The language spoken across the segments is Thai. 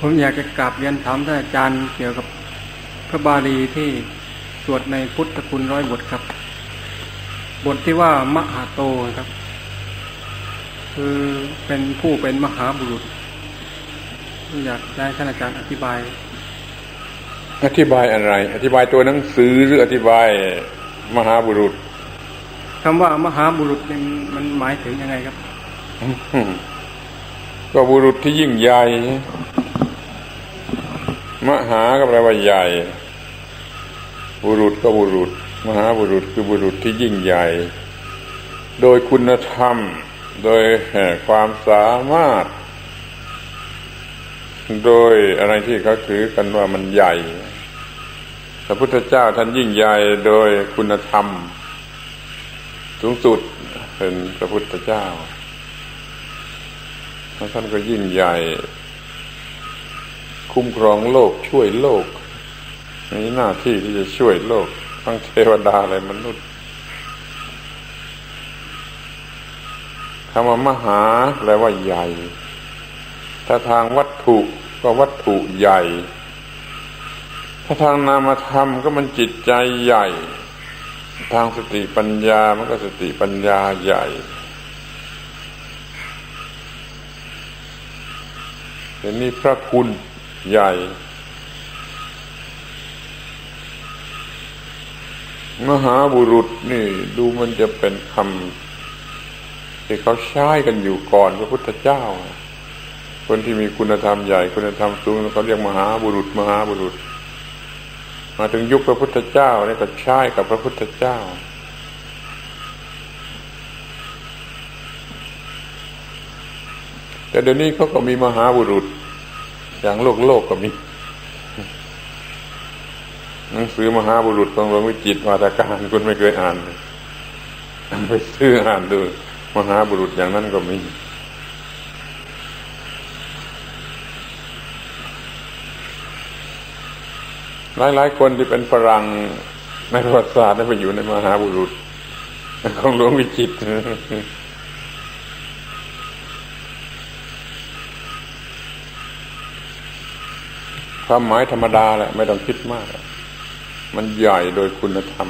ผมอยากจะกราบเรียนถามท่านอาจารย์เกี่ยวกับพระบาลีที่สวดในพุทธคุณร้อยบทครับ บทที่ว่ามหาโตครับ คือเป็นผู้เป็นมหาบุรุษ อยากได้ท่านอาจารย์อธิบาย อธิบายอะไร อธิบายตัวหนังสือหรืออธิบายมหาบุรุษคำว่ามหาบุรุษเนี่ยมันหมายถึงยังไงครับก็บุรุษที่ยิ่งใหญ่ มหาก็แปลว่าใหญ่ บุรุษก็บุรุษ มหาบุรุษคือบุรุษที่ยิ่งใหญ่ โดยคุณธรรม โดยความสามารถ โดยอะไรที่เขาถือกันว่ามันใหญ่พระพุทธเจ้าท่านยิ่งใหญ่โดยคุณธรรม สูงสุดเป็นพระพุทธเจ้าท่านก็ยิ่งใหญ่ คุ้มครองโลกช่วยโลกมีหน้าที่ที่จะช่วยโลก ทั้งเทวดาและมนุษย์คำว่ามหาแปลว่าใหญ่ ถ้าทางวัตถุก็วัตถุใหญ่ ถ้าทางนามธรรมก็มันจิตใจใหญ่ ทางสติปัญญามันก็สติปัญญาใหญ่เห็นนี่พระคุณ ใหญ่ มหาบุรุษนี่ ดูมันจะเป็นคำที่เขาใช้กันอยู่ก่อนพระพุทธเจ้า คนที่มีคุณธรรมใหญ่ คุณธรรมสูงเขาเรียกมหาบุรุษ มหาบุรุษ มาถึงยุคพระพุทธเจ้านี่ก็ใช้กับพระพุทธเจ้าแต่เดี๋ยวนี้เขาก็มีมหาบุรุษ อย่างโลกโลกก็มี หนังสือมหาบุรุษของหลวงวิจิตวาทการคุณไม่เคยอ่านไปซื้ออ่านดูมหาบุรุษอย่างนั้นก็มีหลายๆคนที่เป็นฝรั่งในประวัติศาสตร์ได้ไปอยู่ในมหาบุรุษของหลวงวิจิตร ความหมายธรรมดาแหละไม่ต้องคิดมาก มันใหญ่โดยคุณธรรม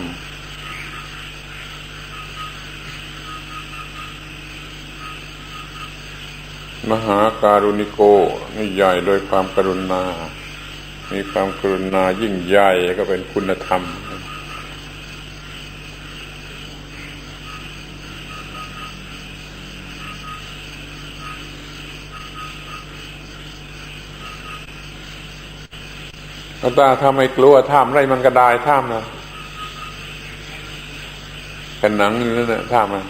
มหาการุณิโกนี่ใหญ่โดยความกรุณา มีความกรุณายิ่งใหญ่ก็เป็นคุณธรรม อาตาถ้าไม่กลัวท่ามไรมันก็ได้ท่ามนะกันหนังนั่นนะท่ามมัน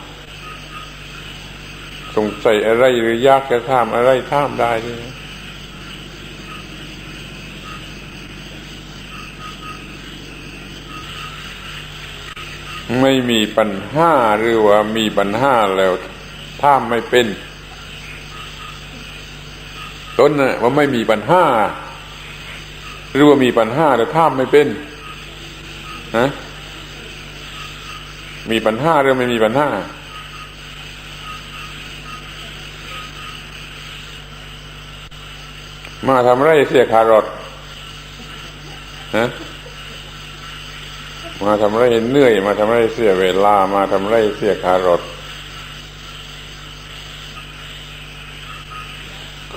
สงสัยอะไรหรือยากจะท่ามอะไรท่ามได้นี่ไม่มีปัญหาหรือว่ามีปัญหาแล้วท่ามไม่เป็น ต้นน่ะว่าไม่มีปัญหา หรือว่ามีปัญหาแต่ท่ามไม่เป็นฮะมีปัญหาหรือไม่มีปัญหามาทำไรเสียคารอทฮะมาทำไรเหนื่อย มาทำไรเสียเวลา มาทำไรเสียคารอท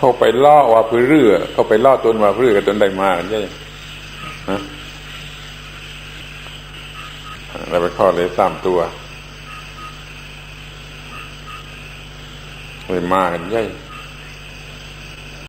เข้าไปล่อว่าพื้เรือเข้าไปล่อตนว่าพื้เรือกับตนได้มาใช่ฮะเราไปข้อเลยสามตัวเลยมากันใช่